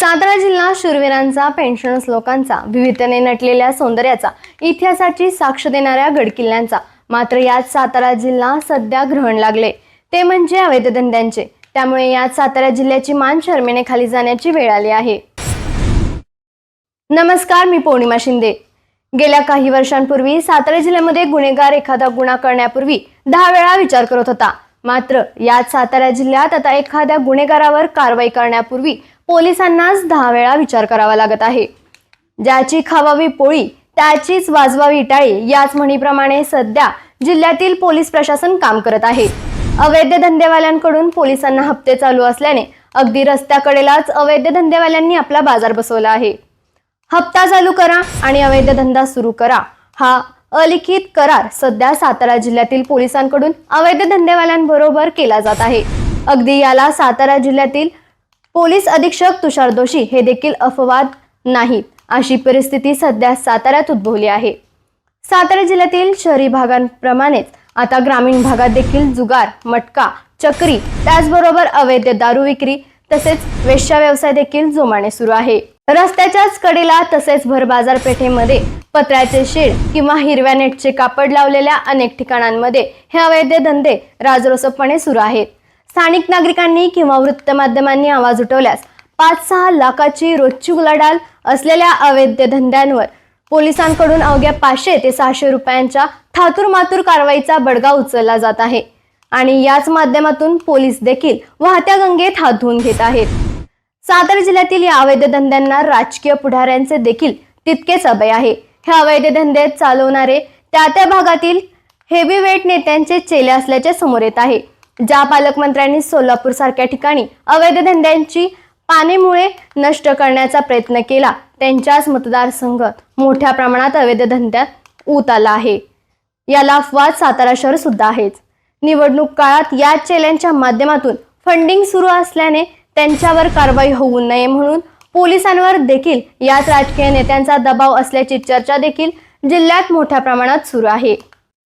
सातारा जिल्हा शूरवीरांचा पेन्शनर्स लोकांचा विविधतेने नटलेल्या सौंदर्याचा इतिहासाची साक्ष देणाऱ्या गडकिल्ल्यांचा. मात्र यात सातारा जिल्हा सध्या ग्रहण लागले. ते म्हणजे अवैध धंद्यांचे त्यामुळे यात सातारा जिल्ह्याची मान शर्मेने खाली जाण्याची वेळ आली आहे. नमस्कार मी पौर्णिमा शिंदे. गेल्या काही वर्षांपूर्वी सातारा जिल्ह्यामध्ये गुन्हेगार एखादा गुन्हा करण्यापूर्वी दहा वेळा विचार करत होता. मात्र यात सातारा जिल्ह्यात आता एखाद्या गुन्हेगारावर कारवाई करण्यापूर्वी पोलिसांनाच दहा वेळा विचार करावा लागत आहे. ज्याची खावावी पोळी त्याचीच वाजवावी टाळी याच म्हणीप्रमाणे सध्या जिल्ह्यातील पोलीस प्रशासन काम करत आहे. अवैध धंदेवाल्यांकडून पोलिसांना हप्ते चालू असल्याने अगदी रस्त्याकडेलाच अवैध धंदेवाल्यांनी आपला बाजार बसवला आहे. हप्ता चालू करा आणि अवैध धंदा सुरू करा. हा अलिखित करार सध्या सातारा जिल्ह्यातील पोलिसांकडून अवैध धंदेवाल्यांबरोबर केला जात आहे. अगदी याला सातारा जिल्ह्यातील पोलीस अधीक्षक तुषार दोषी हे देखील अफवाद नाहीत अशी परिस्थिती सध्या साताऱ्यात उद्भवली आहे. सातारा जिल्ह्यातील शहरी भागांप्रमाणेच आता ग्रामीण भागात देखील जुगार मटका चक्री त्याचबरोबर अवैध दारू विक्री तसेच वेश्या व्यवसाय देखील जोमाने सुरू आहे. रस्त्याच्याच कडेला तसेच भर बाजारपेठेमध्ये पत्र्याचे शेड किंवा हिरव्या नेटचे कापड लावलेल्या अनेक ठिकाणांमध्ये हे अवैध धंदे राजरोसपणे सुरू आहेत. स्थानिक नागरिकांनी किंवा वृत्तमाध्यमांनी आवाज उठवल्यास पाच सहा लाखाची रोजची उलाढाल असलेल्या अवैध धंद्यांवर पोलिसांकडून अवघ्या पाचशे ते सहाशे रुपयांच्या थातूर मातूर कारवाईचा बडगा उचलला जात आहे. आणि याच माध्यमातून पोलीस देखील वाहत्या गंगेत हात धुवून घेत आहेत. सातारा जिल्ह्यातील या अवैध धंद्यांना राजकीय पुढाऱ्यांचे देखील तितकेच अभय आहे. हे अवैध धंदे चालवणारे त्या त्या भागातील हेवीवेट नेत्यांचे चेले असल्याचे समोर येत आहे. ज्या पालकमंत्र्यांनी सोलापूर सारख्या ठिकाणी अवैध धंद्यांची पानेमुळे नष्ट करण्याचा प्रयत्न केला त्यांच्याच मतदारसंघात मोठ्या प्रमाणात अवैध धंद्यात ऊत आला आहे. याला अपवाद सातारा शहर सुद्धा आहेच. निवडणूक काळात या चेल्यांच्या माध्यमातून फंडिंग सुरू असल्याने त्यांच्यावर कारवाई होऊ नये म्हणून पोलिसांवर देखील याच राजकीय नेत्यांचा दबाव असल्याची चर्चा देखील जिल्ह्यात मोठ्या प्रमाणात सुरू आहे.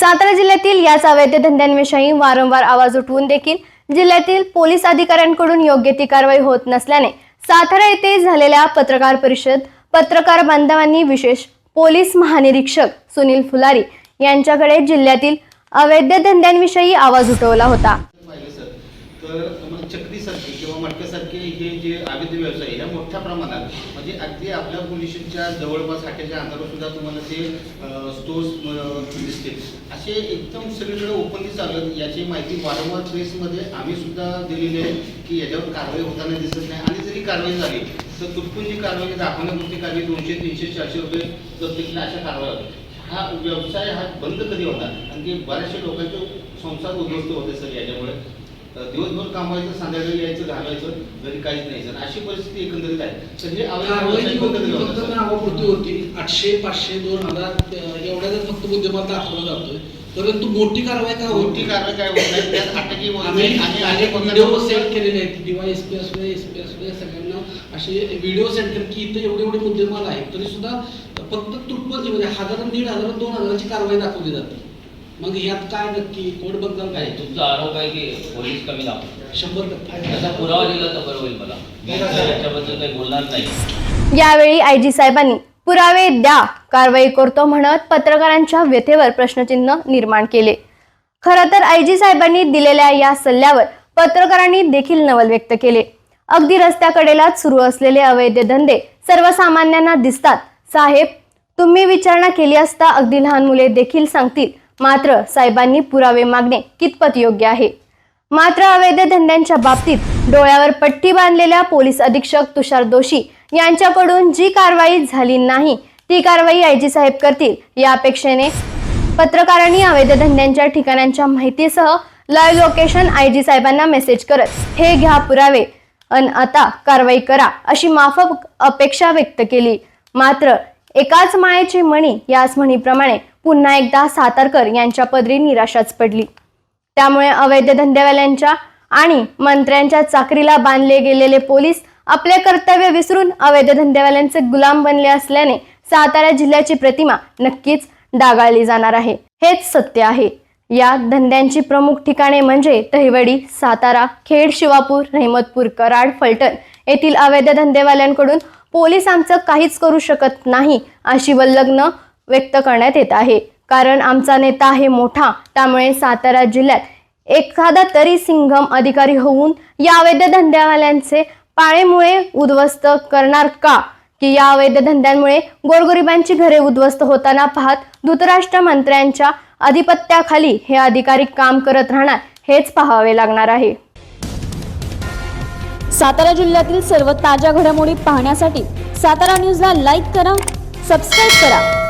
सातारा जिल्ह्यातील याच अवैध धंद्यांविषयी वारंवार आवाज उठवून देखील जिल्ह्यातील पोलीस अधिकाऱ्यांकडून योग्य ती कारवाई होत नसल्याने सातारा येथे झालेल्या पत्रकार परिषद पत्रकार बांधवांनी विशेष पोलीस महानिरीक्षक सुनील फुलारी यांच्याकडे जिल्ह्यातील अवैध धंद्यांविषयी आवाज उठवला होता. तर चक्रीसारखे किंवा मटक्यासारखे हे जे अवैध व्यवसाय मोठ्या प्रमाणात म्हणजे अगदी आपल्या पोलिसांच्या जवळपास हाट्याच्या अंधारावर सुद्धा तुम्हाला ते स्टोर्स दिसतील. असे एकदम सगळीकडे ओपनली चालत याची माहिती वारंवार प्रेसमध्ये आम्ही सुद्धा दिलेली आहे की याच्यावर कारवाई होताना दिसत नाही. आणि जरी कारवाई झाली तर तुटपुंजी कारवाई दाखवण्यापुरती कारवाई दोनशे तीनशे चारशे रुपये प्रत्येकीला अशा कारवाई होतात हा व्यवसाय हा बंद कधी होता आणि ते बऱ्याचशा लोकांचे संसार उद्ध्वस्त होते सर याच्यामुळे. दिवसभर कामायचं संध्याकाळी यायचं घालायचं घरी काहीच नाही. सर अशी परिस्थिती एकंदरीत आहे. तर हे फक्त? नावापुरती होती आठशे पाचशे दोन हजार एवढ्याच फक्त मुद्देमाल दाखवला जातोय परंतु मोठी कारवाई काय होत मोठी कारवाई काय होत नाही. त्यात अटकी होत आम्ही नाही आणि अनेक अनेक व्हिडिओ सेट केलेले आहेत. किंवा एस पी असू दे एस पी असू दे सगळ्यांना असे व्हिडिओ सेट केले की इथे एवढे एवढे मुद्देमाल आहेत. तरी सुद्धा फक्त तुटपंजी म्हणजे हजार दीड हजार दोन हजाराची कारवाई दाखवली जाते. मग यात काय नक्की? कोडबद्दल काय? तुमचा आरोप आहे की पोलीस कमी लावतात शंभर टक्के. त्याचा पुरावा दिला तर बरं होईल मला. मी याच्याबद्दल काही बोलणार नाही. यावेळी आय जी साहेबांनी पुरावे द्या कारवाई करतो म्हणत पत्रकारांच्या व्यथेवर प्रश्नचिन्ह निर्माण केले. खरं तर आय जी साहेबांनी दिलेल्या या सल्ल्यावर पत्रकारांनी देखील नवल व्यक्त केले. अगदी रस्त्याकडेलाच सुरू असलेले अवैध धंदे सर्वसामान्यांना दिसतात. साहेब तुम्ही विचारणा केली असता अगदी लहान मुले देखील सांगतील मात्र साहेबांनी पुरावे मागणे कितपत योग्य आहे? मात्र अवैध धंद्यांच्या बाबतीत डोळ्यावर पट्टी बांधलेल्या पोलीस अधीक्षक तुषार दोषी यांच्याकडून जी कारवाई झाली नाही ती कारवाई आय जी साहेब करतील या अपेक्षेने पत्रकारांनी अवैध धंद्यांच्या ठिकाणांच्या माहितीसह लाईव्ह लोकेशन आय जी साहेबांना मेसेज करत हे घ्या पुरावे अन आता कारवाई करा अशी माफक अपेक्षा व्यक्त केली. मात्र एकाच मायेची मणी याच म्हणीप्रमाणे पुन्हा एकदा सातारकर यांच्या पदरी निराशाच पडली. त्यामुळे अवैध धंदेवाल्यांच्या आणि मंत्र्यांच्या चाकरीला बांधले गेलेले पोलीस आपले कर्तव्य विसरून अवैध धंदेवाल्यांचे गुलाम बनले असल्याने सातारा जिल्ह्याची प्रतिमा नक्कीच डागाळली जाणार आहे. हेच सत्य आहे. या धंद्यांची प्रमुख ठिकाणे म्हणजे दहिवडी सातारा खेड शिवापूर रहमतपूर कराड फलटण येथील अवैध धंदेवाल्यांकडून पोलीस आमचं काहीच करू शकत नाही अशी वल्लग्न व्यक्त करण्यात येत आहे. कारण आमचा नेता आहे मोठा त्यामुळे सातारा जिल्ह्यात एखादा तरी सिंघम अधिकारी होऊन या अवैध धंद्यावाल्यांचे पाळेमुळे उद्ध्वस्त करणार का? की या अवैध धंद्यांमुळे गोरगरिबांची घरे उद्ध्वस्त होताना पाहत धृतराष्ट्र मंत्र्यांच्या अधिपत्याखाली हे अधिकारी काम करत राहणार हेच पाहावे लागणार आहे. सातारा जिल्ह्यातील सर्व ताज्या घडामोडी पाहण्यासाठी सातारा न्यूजला लाईक करा सबस्क्राईब करा.